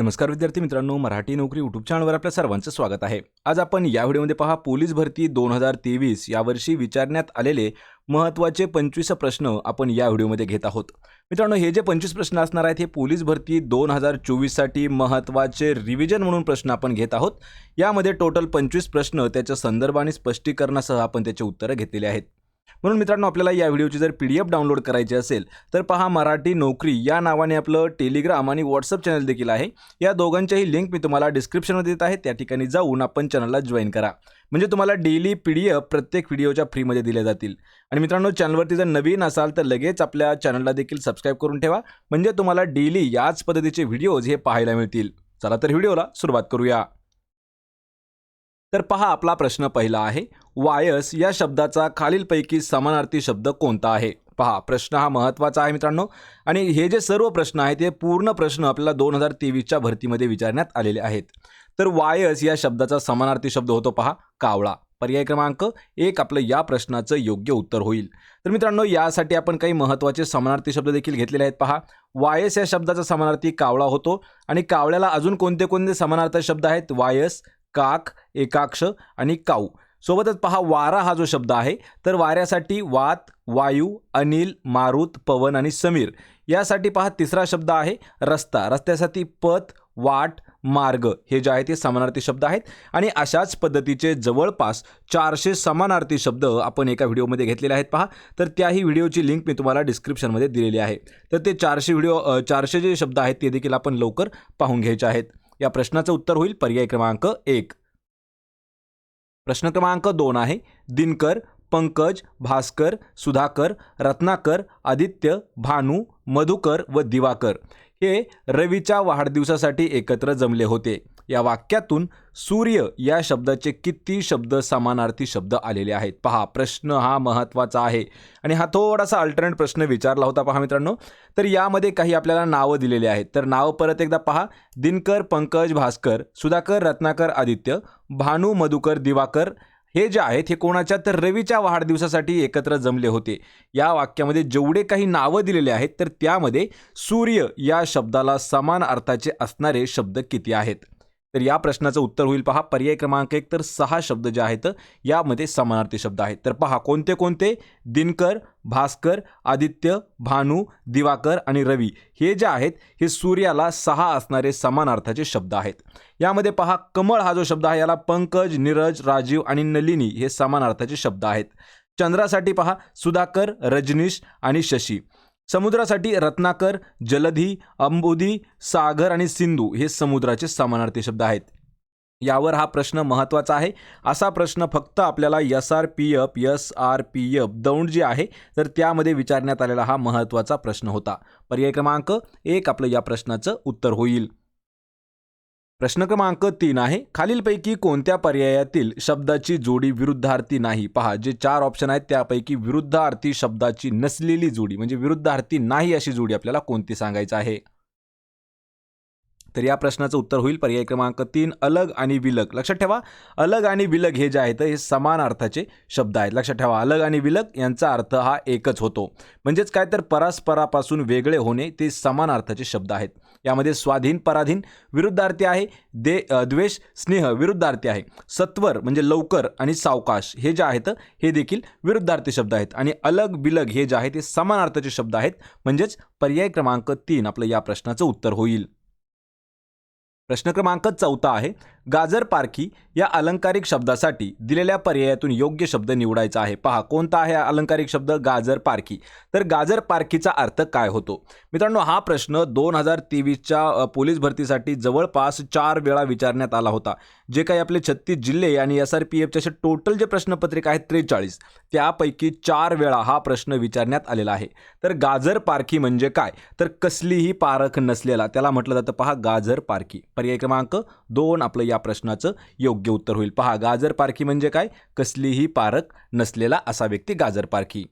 नमस्कार विद्यार्थी मित्रांनो मराठी नोकरी यूट्यूब चॅनलवर आपल्या सर्वांचं स्वागत आहे. आज आपण या व्हिडिओमध्ये पहा पोलीस भरती दोन हजार तेवीस यावर्षी विचारण्यात आलेले महत्त्वाचे पंचवीस प्रश्न आपण या व्हिडिओमध्ये घेत आहोत. मित्रांनो हे जे पंचवीस प्रश्न असणार आहेत हे पोलीस भरती दोन हजार चोवीससाठी महत्त्वाचे रिव्हिजन म्हणून प्रश्न आपण घेत आहोत. यामध्ये टोटल पंचवीस प्रश्न त्याच्या संदर्भाने स्पष्टीकरणासह आपण त्याचे उत्तरं घेतलेले आहेत. म्हणून मित्रांनो आपल्याला या व्हिडिओची जर पी डी एफ डाउनलोड करायची असेल तर पहा मराठी नोकरी या नावाने आपलं टेलिग्राम आणि व्हॉट्सअप चॅनल देखील आहे. या दोघांच्याही लिंक मी तुम्हाला डिस्क्रिप्शनमध्ये देत आहे. त्या ठिकाणी जाऊन आपण चॅनलला जॉईन करा. म्हणजे तुम्हाला डेली पी डी एफ प्रत्येक व्हिडिओच्या फ्रीमध्ये दिल्या जातील. आणि मित्रांनो चॅनलवरती जर नवीन असाल तर लगेच आपल्या चॅनलला देखील सबस्क्राईब करून ठेवा. म्हणजे तुम्हाला डेली याच पद्धतीचे व्हिडिओज हे पाहायला मिळतील. चला तर व्हिडिओला सुरुवात करूया. तर पहा आपला प्रश्न पहिला आहे वायस या शब्दाचा खालीलपैकी समानार्थी शब्द कोणता आहे? पहा प्रश्न हा महत्त्वाचा आहे मित्रांनो. आणि हे जे सर्व प्रश्न आहेत हे पूर्ण प्रश्न आपल्याला दोन हजार तेवीसच्या भरतीमध्ये विचारण्यात आलेले आहेत. तर वायस या शब्दाचा समानार्थी शब्द होतो पहा कावळा. पर्याय क्रमांक एक आपलं या प्रश्नाचं योग्य उत्तर होईल. तर मित्रांनो यासाठी आपण काही महत्त्वाचे समानार्थी शब्द देखील घेतलेले आहेत पहा. वायस या शब्दाचा समानार्थी कावळा होतो. आणि कावळ्याला अजून कोणते कोणते समानार्थ शब्द आहेत? वायस काक एकाक्ष आणि काऊ. सोबतच पहा वारा हा जो शब्द आहे तर वाऱ्यासाठी वात वायू अनिल मारुत पवन आणि समीर. यासाठी पहा तिसरा शब्द आहे रस्ता. रस्त्यासाठी पथ वाट मार्ग. हे जे आहे ते समानार्थी शब्द आहेत. आणि अशाच पद्धतीचे जवळपास चारशे समानार्थी शब्द आपण एका व्हिडिओमध्ये घेतलेले आहेत पहा. तर त्याही व्हिडिओची लिंक मी तुम्हाला डिस्क्रिप्शनमध्ये दिलेली आहे. तर ते चारशे व्हिडिओ चारशे जे शब्द आहेत ते देखील आपण लवकर पाहून घ्यायचे आहेत. या प्रश्नाचं उत्तर होईल पर्याय क्रमांक एक. प्रश्न क्रमांक दोन आहे. दिनकर पंकज भास्कर सुधाकर रत्नाकर आदित्य भानू मधुकर व दिवाकर हे रवीच्या वाढदिवसासाठी एकत्र जमले होते. या वाक्यातून सूर्य या शब्दाचे किती शब्द समानार्थी शब्द आलेले आहेत? पहा प्रश्न हा महत्त्वाचा आहे. आणि हा थोडासा अल्टरनेट प्रश्न विचारला होता पहा मित्रांनो. तर यामध्ये काही आपल्याला नावं दिलेली आहेत. तर नावं परत एकदा पहा. दिनकर पंकज भास्कर सुधाकर रत्नाकर आदित्य भानू मधुकर दिवाकर. हे जे आहेत हे कोणाच्या तर रवीच्या वाढदिवसासाठी एकत्र जमले होते. या वाक्यामध्ये जेवढे काही नावं दिलेले आहेत तर त्यामध्ये सूर्य या शब्दाला समान अर्थाचे असणारे शब्द किती आहेत? तर या प्रश्नाचं उत्तर होईल. पहा पर्याय क्रमांक एक तर सहा शब्द जे आहेत यामध्ये समानार्थी शब्द आहेत. तर पहा कोणते कोणते? दिनकर भास्कर आदित्य भानू दिवाकर आणि रवी. हे जे आहेत हे सूर्याला सहा असणारे समानार्थाचे शब्द आहेत. यामध्ये पहा कमळ हा जो शब्द आहे याला पंकज नीरज राजीव आणि नलिनी हे समानार्थाचे शब्द आहेत. चंद्रासाठी पहा सुधाकर रजनीश आणि शशी. समुद्रासाठी रत्नाकर जलधी अंबोधी सागर आणि सिंधू हे समुद्राचे समानार्थी शब्द आहेत. यावर हा प्रश्न महत्त्वाचा आहे. असा प्रश्न फक्त आपल्याला S R P F S R P F Daund जे आहे तर त्यामध्ये विचारण्यात आलेला हा महत्त्वाचा प्रश्न होता. पर्याय क्रमांक एक आपलं या प्रश्नाचं उत्तर होईल. प्रश्न क्रमांक तीन आहे खालीलपैकी कोणत्या पर्यायातील शब्दाची जोडी विरुद्धार्थी नाही? पहा जे चार ऑप्शन आहेत त्यापैकी विरुद्धार्थी शब्दाची नसलेली जोडी म्हणजे विरुद्धार्थी नाही अशी जोडी आपल्याला कोणती सांगायचं आहे? तर या प्रश्नाचं उत्तर होईल पर्याय क्रमांक तीन अलग आणि विलग. लक्षात ठेवा अलग आणि विलग हे जे आहेत हे समान अर्थाचे शब्द आहेत. लक्षात ठेवा अलग आणि विलग यांचा अर्थ हा एकच होतो. म्हणजेच काय तर परस्परापासून वेगळे होणे ते समान अर्थाचे शब्द आहेत. यामध्ये स्वाधीन पराधीन विरुद्धार्थी आहे दे द्वेष स्नेह विरुद्धार्थी आहे. सत्वर म्हणजे लवकर आणि सावकाश हे जे आहेत हे देखील विरुद्धार्थी शब्द आहेत. आणि अलग बिलग हे जे आहे ते समान अर्थाचे शब्द आहेत. म्हणजेच पर्याय क्रमांक तीन आपलं या प्रश्नाचं उत्तर होईल. प्रश्न क्रमांक चौथा आहे. गाजर पारखी या अलंकारिक शब्दासाठी दिलेल्या पर्यायातून योग्य शब्द निवडायचा आहे. पहा कोणता आहे अलंकारिक शब्द? गाजर पारखी. तर गाजर पारखीचा अर्थ काय होतो? मित्रांनो हा प्रश्न दोन हजार तेवीसच्या पोलीस भरतीसाठी जवळपास चार वेळा विचारण्यात आला होता. जे काही आपले छत्तीस जिल्हे आणि एस आर पी एफचे असे टोटल जे प्रश्नपत्रिका आहेत त्रेचाळीस त्यापैकी चार वेळा हा प्रश्न विचारण्यात आलेला आहे. तर गाजर पारखी म्हणजे काय? तर कसलीही पारख नसलेला त्याला म्हटलं जातं पहा गाजर पारखी. पर्याय क्रमांक दोन आपलं या प्रश्नाचं योग्य उत्तर होईल. पहा गाजर पारखी म्हणजे काय? कसलीही पारख नसलेला असा व्यक्ती गाजर पारखी.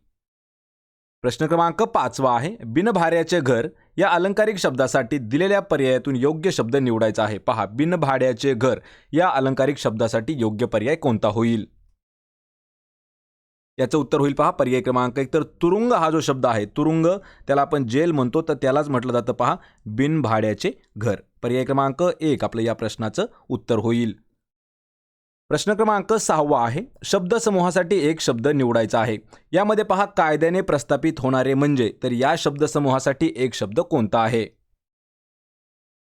प्रश्न क्रमांक पाचवा आहे. बिनभाड्याचे घर या अलंकारिक शब्दासाठी दिलेल्या पर्यायातून योग्य शब्द निवडायचा आहे. पहा बिनभाड्याचे घर या अलंकारिक शब्दासाठी योग्य पर्याय कोणता होईल? याचं उत्तर होईल पहा पर्याय क्रमांक एक. तर तुरुंग हा जो शब्द आहे तुरुंग त्याला आपण जेल म्हणतो तर त्यालाच म्हटलं जातं पहा बिनभाड्याचे घर. पर्याय क्रमांक एक आपलं या प्रश्नाचं उत्तर होईल. प्रश्न क्रमांक सहावा आहे. शब्दसमूहासाठी एक शब्द निवडायचा आहे. यामध्ये पहा कायद्याने प्रस्थापित होणारे म्हणजे तर या शब्दसमूहासाठी एक शब्द कोणता आहे?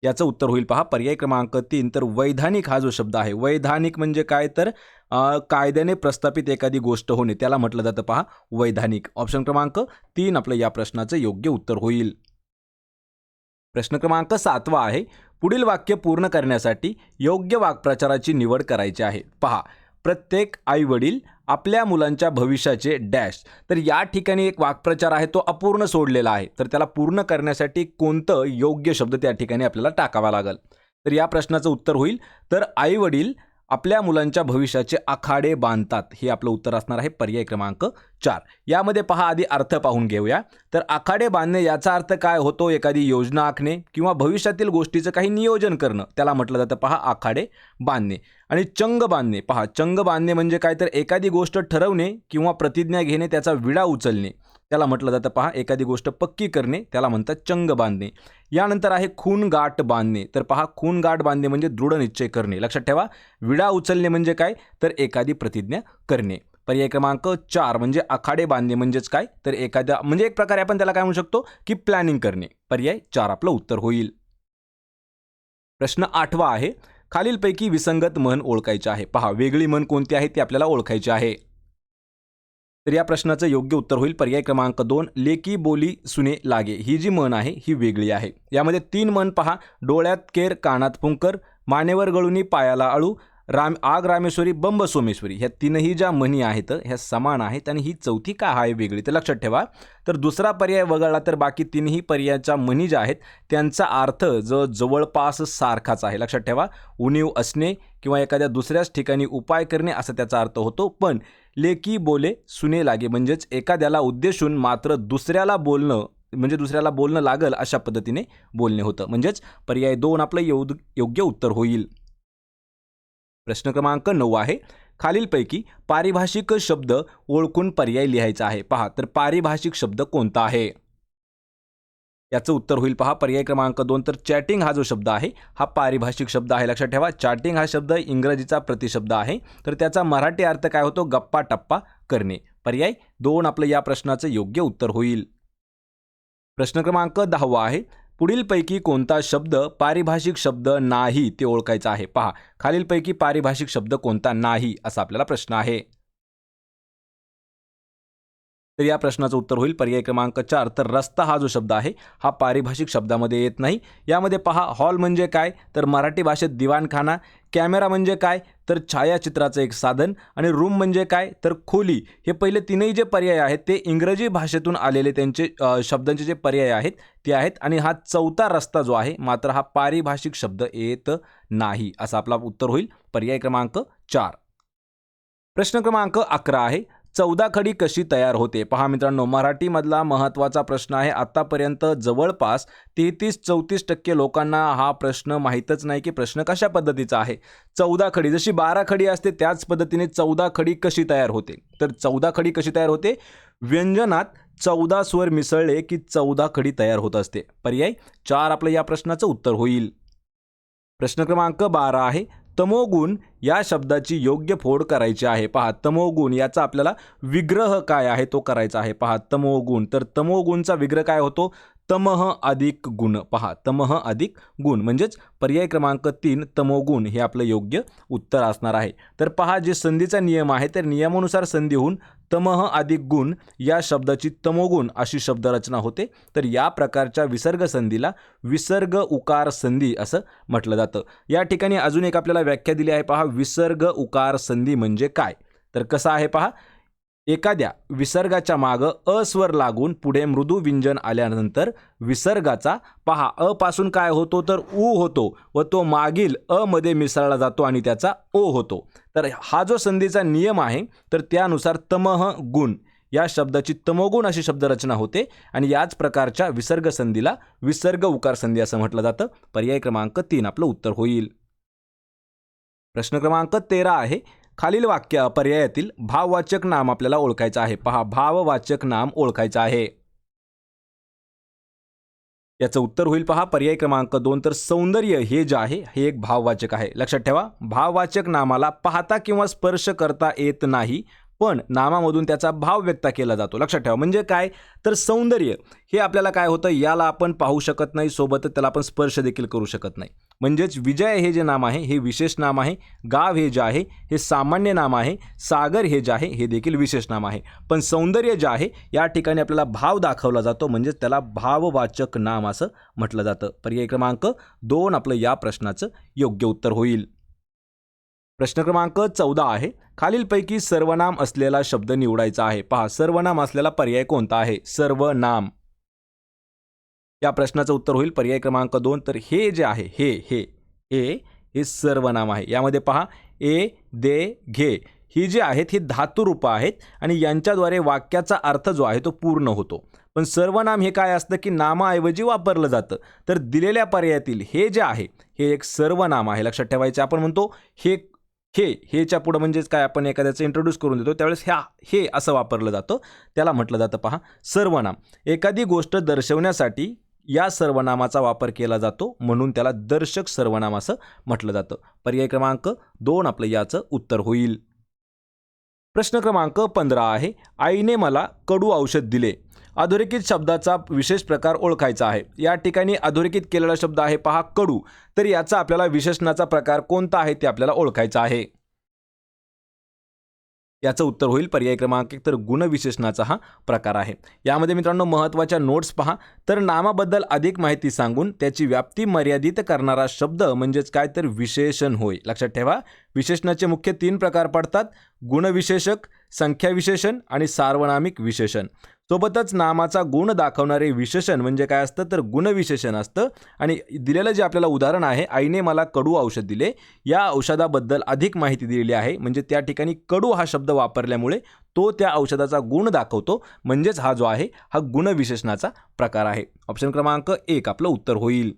याचं उत्तर होईल. पहा पर्याय क्रमांक तीन तर वैधानिक हा जो शब्द आहे वैधानिक म्हणजे काय? तर कायद्याने प्रस्थापित एखादी गोष्ट होणे त्याला म्हटलं जातं पहा वैधानिक. ऑप्शन क्रमांक तीन आपलं या प्रश्नाचं योग्य उत्तर होईल. प्रश्न क्रमांक सातवा आहे पुढील वाक्य पूर्ण करण्यासाठी योग्य वाक्प्रचाराची निवड करायची आहे. पहा प्रत्येक आईवडील आपल्या मुलांच्या भविष्याचे डॅश. तर या ठिकाणी एक वाक्प्रचार आहे तो अपूर्ण सोडलेला आहे. तर त्याला पूर्ण करण्यासाठी कोणतं योग्य शब्द त्या ठिकाणी आपल्याला टाकावा लागेल? तर या प्रश्नाचं उत्तर होईल. तर आईवडील आपल्या मुलांच्या भविष्याचे आखाडे बांधतात. हे आपलं उत्तर असणार आहे पर्याय क्रमांक चार. यामध्ये पहा आधी अर्थ पाहून घेऊया. तर आखाडे बांधणे याचा अर्थ काय होतो? एखादी योजना आखणे किंवा भविष्यातील गोष्टीचं काही नियोजन करणं. त्याला म्हटलं जातं पहा आखाडे बांधणे. आणि चंग बांधणे. पहा चंग बांधणे म्हणजे काय? तर एखादी गोष्ट ठरवणे किंवा प्रतिज्ञा घेणे त्याचा विडा उचलणे. त्याला म्हटलं जातं पहा एखादी गोष्ट पक्की करणे. त्याला म्हणतात चंग बांधणे. यानंतर आहे खून गाठ बांधणे. तर पहा खून गाठ बांधणे म्हणजे दृढ निश्चय करणे. लक्षात ठेवा विडा उचलणे म्हणजे काय? तर एखादी प्रतिज्ञा करणे. पर्याय क्रमांक चार म्हणजे आखाडे बांधणे म्हणजेच काय? तर एखाद्या म्हणजे एक प्रकारे आपण त्याला काय म्हणू शकतो? की प्लॅनिंग करणे. पर्याय चार आपलं उत्तर होईल. प्रश्न आठवा आहे खालीलपैकी विसंगत म्हण ओळखायचे आहे. पहा वेगळी म्हण कोणती आहे? ती आपल्याला ओळखायची आहे. तर या प्रश्नाचं योग्य उत्तर होईल. पर्याय क्रमांक दोन लेकी बोली सुने लागे. ही जी म्हण आहे ही वेगळी आहे. यामध्ये तीन मन पहा. डोळ्यात केर कानात फुंकर मानेवर गळूनी पायाला अळू राम आग रामेश्वरी बंब सोमेश्वरी. ह्या तीनही ज्या म्हणी आहेत ह्या समान आहेत आणि ही चौथी का आहे वेगळी? तर लक्षात ठेवा. तर दुसरा पर्याय वगळला तर बाकी तीनही पर्यायाच्या म्हणी ज्या आहेत त्यांचा अर्थ जो जवळपास सारखाच आहे. लक्षात ठेवा. उणीव असणे किंवा एखाद्या दुसऱ्याच ठिकाणी उपाय करणे असा त्याचा अर्थ होतो. पण लेकी बोले सुने लागे. म्हणजेच एखाद्याला उद्देशून मात्र दुसऱ्याला बोलणं म्हणजे दुसऱ्याला बोलणं लागल अशा पद्धतीने बोलणे होतं. म्हणजेच पर्याय दोन आपलं योद योग्य उत्तर होईल. प्रश्न क्रमांक नऊ आहे. खालीलपैकी पारिभाषिक शब्द ओळखून पर्याय लिहायचा आहे. पहा तर पारिभाषिक शब्द कोणता आहे? याचं उत्तर होईल पहा. पर्याय क्रमांक दोन तर चॅटिंग हा जो शब्द आहे हा पारिभाषिक शब्द आहे. लक्षात ठेवा चॅटिंग हा शब्द इंग्रजीचा प्रतिशब्द आहे. तर त्याचा मराठी अर्थ काय होतो? गप्पा टप्पा करणे. पर्याय दोन आपलं या प्रश्नाचं योग्य उत्तर होईल. प्रश्न क्रमांक दहावा आहे. पुढीलपैकी कोणता शब्द पारिभाषिक शब्द नाही ते ओळखायचा आहे? पहा. खालीलपैकी पारिभाषिक शब्द कोणता नाही असा आपल्याला प्रश्न आहे. तर या प्रश्नाचं उत्तर होईल. पर्याय क्रमांक चार तर रस्ता हा जो शब्द आहे हा पारिभाषिक शब्दामध्ये येत नाही. यामध्ये पहा हॉल म्हणजे काय? तर मराठी भाषेत दिवाणखाना कॅमेरा म्हणजे काय? तर छायाचित्राचं एक साधन आणि रूम म्हणजे काय? तर खोली. हे पहिले तीनही जे पर्याय आहेत ते इंग्रजी भाषेतून आलेले त्यांचे शब्दांचे जे पर्याय आहेत ते आहेत आणि हा चौथा रस्ता जो आहे मात्र हा पारिभाषिक शब्द येत नाही असा आपला उत्तर होईल. पर्याय क्रमांक चार. प्रश्न क्रमांक अकरा आहे. चौदा खडी कशी तयार होते? पहा मित्रांनो मराठीमधला महत्त्वाचा प्रश्न आहे. आत्तापर्यंत जवळपास तेहतीस चौतीस टक्के लोकांना हा प्रश्न माहीतच नाही की प्रश्न कशा पद्धतीचा आहे. चौदा खडी जशी बारा खडी असते त्याच पद्धतीने चौदा खडी कशी तयार होते? तर चौदा खडी कशी तयार होते? व्यंजनात चौदा स्वर मिसळले की चौदा खडी तयार होत असते. पर्याय चार आपलं या प्रश्नाचं उत्तर होईल. प्रश्न क्रमांक बारा आहे. तमोगुण या शब्दाची योग्य फोड करायची आहे. पहा तमोगुण याचा आपल्याला विग्रह काय आहे तो करायचा आहे. पहा तमोगुण. तर तमोगुणचा विग्रह काय होतो? तमह अधिक गुण. पहा तमह अधिक गुण. म्हणजेच पर्याय क्रमांक तीन तमोगुण हे आपलं योग्य उत्तर असणार आहे. तर पहा जे संधीचा नियम आहे तर नियमानुसार संधी होऊन तमह अधिक गुण या शब्दाची तमोगुण अशी शब्दरचना होते. तर या प्रकारच्या विसर्ग संधीला विसर्ग उकार संधी असं म्हटलं जातं. या ठिकाणी अजून एक आपल्याला व्याख्या दिली आहे पहा विसर्ग उकार संधी म्हणजे काय? तर कसं आहे पहा एखाद्या विसर्गाच्या मागं अस्वर लागून पुढे मृदू व्यंजन आल्यानंतर विसर्गाचा पहा अ पासून काय होतो तर उ होतो व तो मागील अ मध्ये मिसळला जातो आणि त्याचा ओ होतो. तर हा जो संधीचा नियम आहे तर त्यानुसार तमह गुण. या शब्दाची तमोगुण अशी शब्दरचना होते आणि याच प्रकारच्या विसर्ग संधीला विसर्ग उकार संधी असं म्हटलं जातं. पर्याय क्रमांक तीन आपलं उत्तर होईल. प्रश्न क्रमांक तेरा आहे खालील वाक्य पर्यायातील भाववाचक नाम आपल्याला ओळखायचं आहे. पहा भाववाचक नाम ओळखायचं आहे. याचं उत्तर होईल पहा पर्याय क्रमांक दोन. तर सौंदर्य हे जे आहे हे एक भाववाचक आहे. लक्षात ठेवा भाववाचक नामाला पाहता किंवा स्पर्श करता येत नाही पण नामामधून त्याचा भाव व्यक्त केला जातो. लक्षात ठेवा म्हणजे काय? तर सौंदर्य हे आपल्याला काय होतं? याला आपण पाहू शकत नाही सोबतच त्याला आपण स्पर्श देखील करू शकत नाही. म्हणजेच विजय हे जे नाम आहे हे विशेष नाम आहे गाव हे जे आहे हे सामान्य नाम आहे सागर हे जे आहे हे देखील विशेष नाम आहे. पण सौंदर्य जे आहे या ठिकाणी आपल्याला भाव दाखवला जातो म्हणजेच त्याला भाववाचक नाम असं म्हटलं जातं. पर्याय क्रमांक दोन आपलं या प्रश्नाचं योग्य उत्तर होईल. प्रश्न क्रमांक चौदा आहे. खालीलपैकी सर्वनाम असलेला शब्द निवडायचा आहे. पहा सर्वनाम असलेला पर्याय कोणता आहे? सर्वनाम. या प्रश्नाचं उत्तर होईल. पर्याय क्रमांक दोन. तर हे जे आहे हे हे हे हे सर्वनाम आहे. यामध्ये पहा ए दे घे. ही जी आहेत ही धातुरूपं आहेत आणि यांच्याद्वारे वाक्याचा अर्थ जो आहे तो पूर्ण होतो. पण सर्वनाम हे काय असतं की नामाऐवजी वापरलं जातं. तर दिलेल्या पर्यायातील हे जे आहे हे एक सर्वनाम आहे. लक्षात ठेवायचे आपण म्हणतो हे हे हेच्या पुढं म्हणजेच काय आपण एखाद्याचं इंट्रोड्यूस करून देतो त्यावेळेस ह्या हे असं वापरलं जातं. त्याला म्हटलं जातं पहा सर्वनाम एखादी गोष्ट दर्शवण्यासाठी या सर्वनामाचा वापर केला जातो म्हणून त्याला दर्शक सर्वनाम असं म्हटलं जातं. पर्याय क्रमांक दोन आपलं याचं उत्तर होईल. प्रश्न क्रमांक पंधरा आहे. आईने मला कडू औषध दिले. अधोरेखित शब्दाचा विशेष प्रकार ओळखायचा आहे. या ठिकाणी अधोरेखित केलेला शब्द आहे पहा कडू. तर याचा आपल्याला विशेषणाचा प्रकार कोणता आहे ते आपल्याला ओळखायचा आहे. याचं उत्तर होईल पर्याय क्रमांक एक तर गुणविशेषणाचा हा प्रकार आहे. यामध्ये मित्रांनो महत्त्वाच्या नोट्स पहा. तर नामाबद्दल अधिक माहिती सांगून त्याची व्याप्ती मर्यादित करणारा शब्द म्हणजेच काय? तर विशेषण होय. लक्षात ठेवा. विशेषणाचे मुख्य तीन प्रकार पडतात. गुणविशेषक संख्याविशेषण आणि सार्वनामिक विशेषण. सोबतच नामाचा गुण दाखवणारे विशेषण म्हणजे काय असतं? तर गुणविशेषण असतं. आणि दिलेलं जे आपल्याला उदाहरण आहे आईने मला कडू औषध दिले. या औषधाबद्दल अधिक माहिती दिलेली आहे. म्हणजे त्या ठिकाणी कडू हा शब्द वापरल्यामुळे तो त्या औषधाचा गुण दाखवतो. म्हणजेच हा जो आहे हा गुणविशेषणाचा प्रकार आहे. ऑप्शन क्रमांक एक आपलं उत्तर होईल.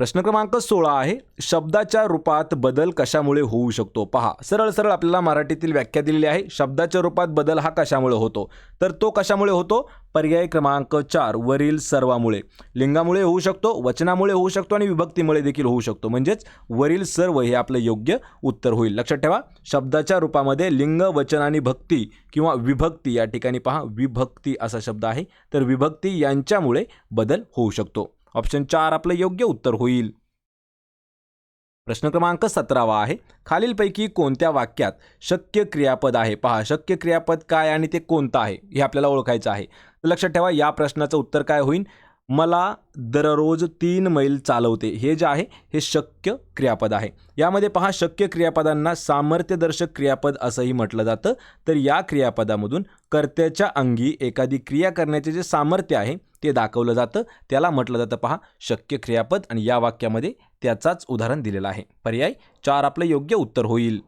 प्रश्न क्रमांक सोळा आहे शब्दाच्या रूपात बदल कशामुळे होऊ शकतो? पहा सरळ सरळ आपल्याला मराठीतील व्याख्या दिलेली आहे शब्दाच्या रूपात बदल हा कशामुळे होतो? तर तो कशामुळे होतो? पर्याय क्रमांक चार वरील सर्वामुळे. लिंगामुळे होऊ शकतो वचनामुळे होऊ शकतो आणि विभक्तीमुळे देखील होऊ शकतो. म्हणजेच वरील सर्व हे आपलं योग्य उत्तर होईल. लक्षात ठेवा शब्दाच्या रूपामध्ये लिंग वचन आणि भक्ती किंवा विभक्ती या ठिकाणी पहा विभक्ती असा शब्द आहे. तर विभक्ती यांच्यामुळे बदल होऊ शकतो. ऑप्शन चार आपलं योग्य उत्तर होईल. प्रश्न क्रमांक सतरावा आहे. खालीलपैकी कोणत्या वाक्यात शक्य क्रियापद आहे? पहा शक्य क्रियापद काय आणि ते कोणतं आहे? हे आपल्याला ओळखायचं आहे. लक्षात ठेवा या प्रश्नाचं उत्तर काय होईल मला दररोज तीन मैल चालवते. हे जे आहे हे शक्य क्रियापद आहे. यामध्ये पहा शक्य क्रियापदांना सामर्थ्यदर्शक क्रियापद असंही म्हटलं जातं. तर या क्रियापदामधून कर्त्याच्या अंगी एखादी क्रिया करण्याचे जे सामर्थ्य आहे ते दाखवलं जातं. त्याला म्हटलं जातं पहा शक्य क्रियापद आणि या वाक्यामध्ये त्याचाच उदाहरण दिलेलं आहे. पर्याय चार आपलं योग्य उत्तर होईल.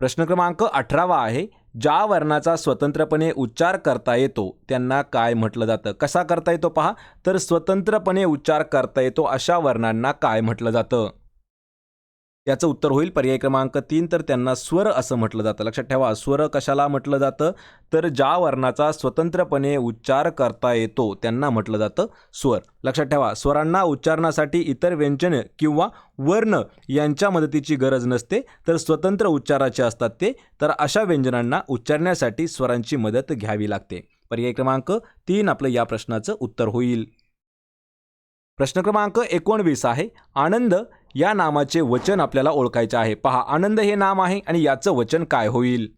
प्रश्न क्रमांक अठरावा आहे. ज्या वर्णाचा स्वतंत्रपणे उच्चार करता येतो त्यांना काय म्हटलं जातं? कसा करता येतो पहा? तर स्वतंत्रपणे उच्चार करता येतो अशा वर्णांना काय म्हटलं जातं? याचं उत्तर होईल. पर्याय क्रमांक तीन तर त्यांना स्वर असं म्हटलं जातं. लक्षात ठेवा स्वर कशाला म्हटलं जातं? तर ज्या वर्णाचा स्वतंत्रपणे उच्चार करता येतो त्यांना म्हटलं जातं स्वर. लक्षात ठेवा स्वरांना उच्चारणासाठी इतर व्यंजन किंवा वर्ण यांच्या मदतीची गरज नसते. तर स्वतंत्र उच्चाराचे असतात ते. तर अशा व्यंजनांना उच्चारण्यासाठी स्वरांची मदत घ्यावी लागते. पर्याय क्रमांक तीन आपलं या प्रश्नाचं उत्तर होईल. प्रश्न क्रमांक एकोणवीस आहे. आनंद या नामाचे वचन आपल्याला ओळखायचे आहे. पहा आनंद हे नाम आहे आणि याचं वचन काय होईल?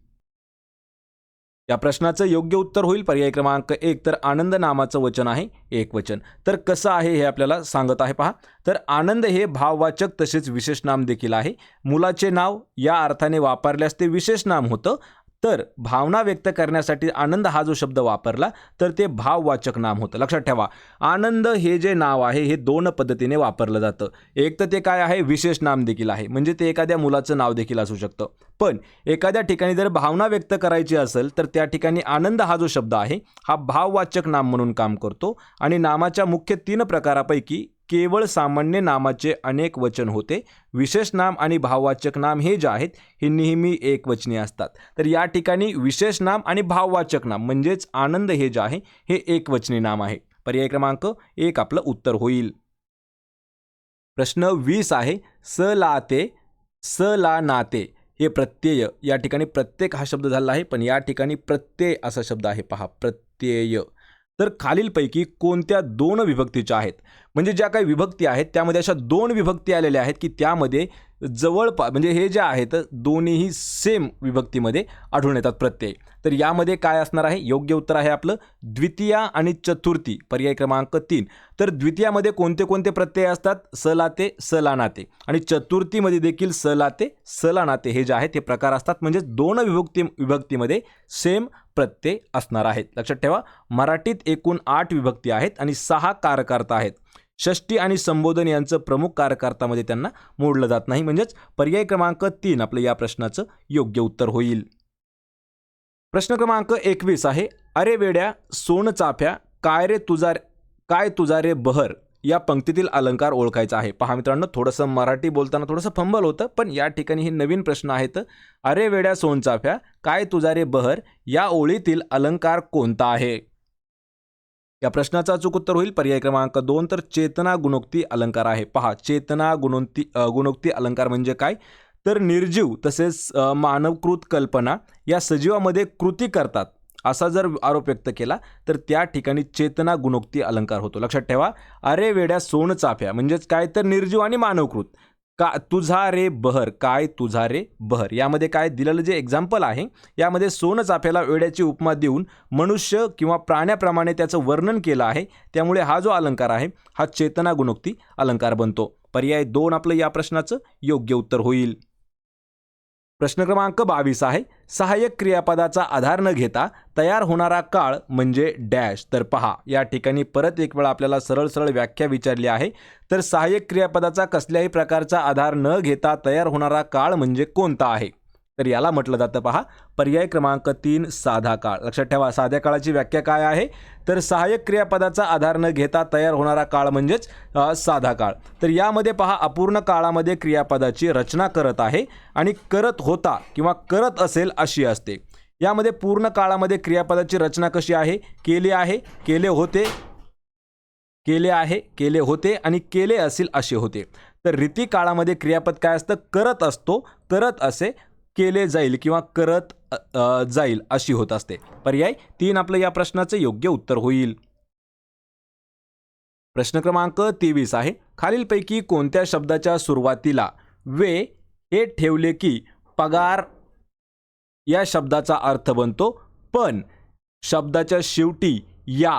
या प्रश्नाचं योग्य उत्तर होईल. पर्याय क्रमांक एक तर आनंद नामाचं वचन आहे एक वचन. तर कसं आहे हे आपल्याला सांगत आहे पहा. तर आनंद हे भाववाचक तसेच विशेष नाम देखील आहे. मुलाचे नाव या अर्थाने वापरल्यास ते विशेष नाम होतं. तर भावना व्यक्त करण्यासाठी आनंद हा जो शब्द वापरला तर ते भाववाचक नाम होतं. लक्षात ठेवा. आनंद हे जे नाव आहे हे दोन पद्धतीने वापरलं जातं. एक तर ते काय आहे? विशेष नाम देखील आहे. म्हणजे ते एखाद्या मुलाचं नाव देखील असू शकतं. पण एखाद्या ठिकाणी जर भावना व्यक्त करायची असेल तर त्या ठिकाणी आनंद हा जो शब्द आहे हा भाववाचक नाम म्हणून काम करतो. आणि नामाच्या मुख्य तीन प्रकारापैकी केवळ सामान्य नामाचे अनेक वचन होते. विशेष नाम आणि भाववाचक नाम हे जे आहेत हे नेहमी एकवचनी असतात. तर या ठिकाणी विशेष नाम आणि भाववाचक नाम म्हणजेच आनंद हे जे आहे हे एकवचनी नाम आहे. पर्याय क्रमांक एक आपलं उत्तर होईल. प्रश्न वीस आहे स लाते स ला नाते हे प्रत्यय. या ठिकाणी प्रत्येक हा शब्द झाला आहे पण या ठिकाणी प्रत्यय असा शब्द आहे पहा प्रत्यय. तर खालीलपैकी कोणत्या दोन विभक्तीच्या आहेत? म्हणजे ज्या काही विभक्ती आहेत त्यामध्ये अशा दोन विभक्ती आलेल्या आहेत की त्यामध्ये जवळपास म्हणजे हे जे आहेत दोन्हीही सेम विभक्तीमध्ये आढळून येतात प्रत्यय. तर यामध्ये काय असणार आहे? योग्य उत्तर आहे आपलं द्वितीया आणि चतुर्थी पर्याय क्रमांक तीन. तर द्वितीयामध्ये कोणते कोणते प्रत्यय असतात? सलाते सलानाते आणि चतुर्थीमध्ये देखील सलाते सलानाते हे जे आहेत हे प्रकार असतात. म्हणजे दोन विभक्ती विभक्तीमध्ये सेम प्रत्यय असणार आहेत. लक्षात ठेवा मराठीत एकूण आठ विभक्ती आहेत आणि सहा कारकर्ता आहेत. षष्टी आणि संबोधन यांचं प्रमुख कारकर्तामध्ये त्यांना मोडलं जात नाही. म्हणजेच पर्याय क्रमांक तीन आपलं या प्रश्नाचं योग्य उत्तर होईल. प्रश्न क्रमांक एकवीस आहे अरे वेड्या सोन चाफ्या काय रे तुझा काय तुझा रे बहर? या पंक्तीतील अलंकार ओळखायचा आहे. पहा मित्रांनो थोडंसं मराठी बोलताना थोडंसं फंबल होतं पण या ठिकाणी हे नवीन प्रश्न आहेत. अरे वेड्या सोनचाफ्या काय तुझा रे बहर या ओळीतील अलंकार कोणता आहे? या प्रश्नाचा अचूक उत्तर होईल. पर्याय क्रमांक दोन तर चेतना गुणोक्ती अलंकार आहे. पहा चेतना गुणोक्ती गुणोक्ती अलंकार म्हणजे काय? तर निर्जीव तसेच मानवकृत कल्पना या सजीवामध्ये कृती करतात. असा जर आरोप व्यक्त केला तर त्या ठिकाणी चेतना गुणोक्ती अलंकार होतो. लक्षात ठेवा अरे वेड्या सोन चाफ्या म्हणजेच काय तर निर्जीव आणि मानवकृत. का तुझा रे बहर काय तुझा रे बहर? यामध्ये काय दिलेलं जे एक्झाम्पल आहे यामध्ये सोन चाफ्याला वेड्याची उपमा देऊन मनुष्य किंवा प्राण्याप्रमाणे त्याचं वर्णन केलं आहे. त्यामुळे हा जो अलंकार आहे हा चेतना गुणोक्ती अलंकार बनतो. पर्याय दोन आपलं या प्रश्नाचं योग्य उत्तर होईल. प्रश्न क्रमांक बावीस आहे. सहाय्यक क्रियापदाचा आधार न घेता तयार होणारा काळ म्हणजे डॅश. तर पहा या ठिकाणी परत एक वेळा आपल्याला सरळ सरळ व्याख्या विचारली आहे. तर सहाय्यक क्रियापदाचा कसल्याही प्रकारचा आधार न घेता तयार होणारा काळ म्हणजे कोणता आहे? तर याला म्हटलं जातं. पहा पर्याय क्रमांक तीन साधा काळ. लक्षात ठेवा साध्या काळाची व्याख्या काय आहे? तर सहाय्यक क्रियापदाचा आधार न घेता तयार होणारा काळ म्हणजेच साधा काळ. तर यामध्ये पहा अपूर्ण काळामध्ये क्रियापदाची रचना करत आहे आणि करत होता किंवा करत असेल अशी असते. यामध्ये पूर्ण काळामध्ये क्रियापदाची रचना कशी आहे? केले आहे केले होते केले आहे केले होते आणि केले असेल असे होते. तर रीती काळामध्ये क्रियापद काय असतं? करत असतो करत असे केले जाईल किंवा करत जाईल अशी होत असते. पर्याय तीन आपलं या प्रश्नाचं योग्य उत्तर होईल. प्रश्न क्रमांक तेवीस आहे. खालीलपैकी कोणत्या शब्दाच्या सुरुवातीला वे हे ठेवले की पगार या शब्दाचा अर्थ बनतो पण शब्दाच्या शेवटी या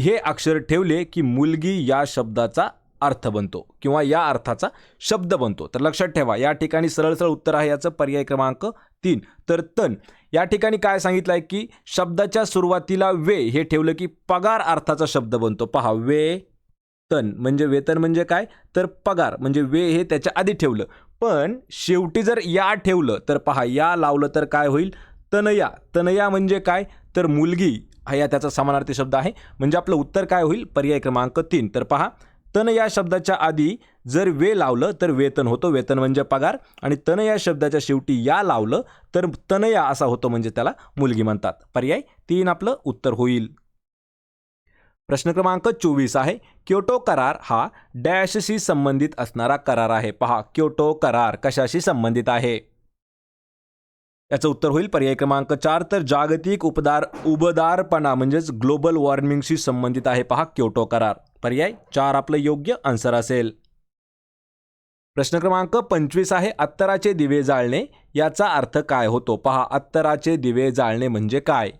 हे अक्षर ठेवले की मुलगी या शब्दाचा अर्थ बनतो किंवा या अर्थाचा शब्द बनतो. तर लक्षात ठेवा या ठिकाणी सरळ सरळ उत्तर आहे याचं पर्याय क्रमांक तीन. तर तन या ठिकाणी काय सांगितलं आहे की शब्दाच्या सुरुवातीला वे हे ठेवलं की पगार अर्थाचा शब्द बनतो. पहा वे तन म्हणजे वेतन म्हणजे काय? तर पगार म्हणजे वे हे त्याच्या आधी ठेवलं. पण शेवटी जर या ठेवलं तर पहा या लावलं तर काय होईल? तनया. तनया म्हणजे काय? तर मुलगी. हा या त्याचा समानार्थी शब्द आहे. म्हणजे आपलं उत्तर काय होईल? पर्याय क्रमांक तीन. तर पहा तन या शब्दाच्या आधी जर वे लावलं तर वेतन होतो. वेतन म्हणजे पगार. आणि तन या शब्दाच्या शेवटी या लावलं तर तनया असा होतो म्हणजे त्याला मुलगी म्हणतात. पर्याय तीन आपलं उत्तर होईल. प्रश्न क्रमांक चोवीस आहे. क्योटो करार हा डॅशशी संबंधित असणारा करार आहे. पहा क्योटो करार कशाशी संबंधित आहे? याचं उत्तर होईल. पर्याय क्रमांक चार तर जागतिक उपदार उबदारपणा म्हणजेच ग्लोबल वॉर्मिंगशी संबंधित आहे. पहा क्योटो करार. पर्याय चार आपलं योग्य आन्सर असेल. प्रश्न क्रमांक पंचवीस आहे अत्तराचे दिवे जाळणे याचा अर्थ काय होतो? पहा अत्तराचे दिवे जाळणे म्हणजे काय?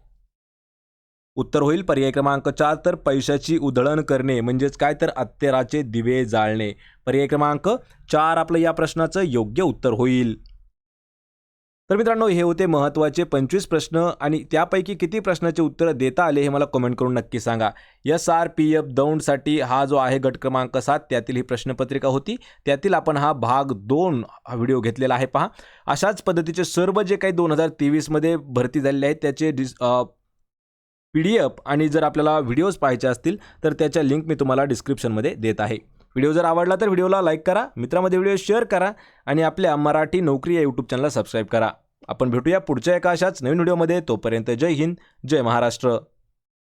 उत्तर होईल पर्याय क्रमांक चार तर पैशाची उधळण करणे म्हणजेच काय? तर अत्तराचे दिवे जाळणे. पर्याय क्रमांक चार आपलं या प्रश्नाचं योग्य उत्तर होईल. तर मित्रांनो हे होते महत्त्वाचे पंचवीस प्रश्न आणि त्यापैकी किती प्रश्नाचे उत्तरं देता आले हे मला कमेंट करून नक्की सांगा. एस आर पी एफ दौंडसाठी हा जो आहे गट क्रमांक सात त्यातील ही प्रश्नपत्रिका होती. त्यातील आपण हा भाग दोन हा व्हिडिओ घेतलेला आहे पहा. अशाच पद्धतीचे सर्व जे काही दोन हजार तेवीसमध्ये भरती झालेले आहेत त्याचे डिस पी डी एफ आणि जर आपल्याला व्हिडिओज पाहायचे असतील तर त्याच्या लिंक मी तुम्हाला डिस्क्रिप्शनमध्ये देत आहे. व्हिडिओ जर आवडला तर व्हिडिओला लाईक करा मित्रामध्ये व्हिडिओ शेअर करा आणि आपल्या मराठी नोकरी या यूट्यूब चॅनलला सबस्क्राईब करा. आपण भेटूया पुढच्या एका अशाच नवीन व्हिडिओमध्ये. तोपर्यंत जय हिंद जय महाराष्ट्र.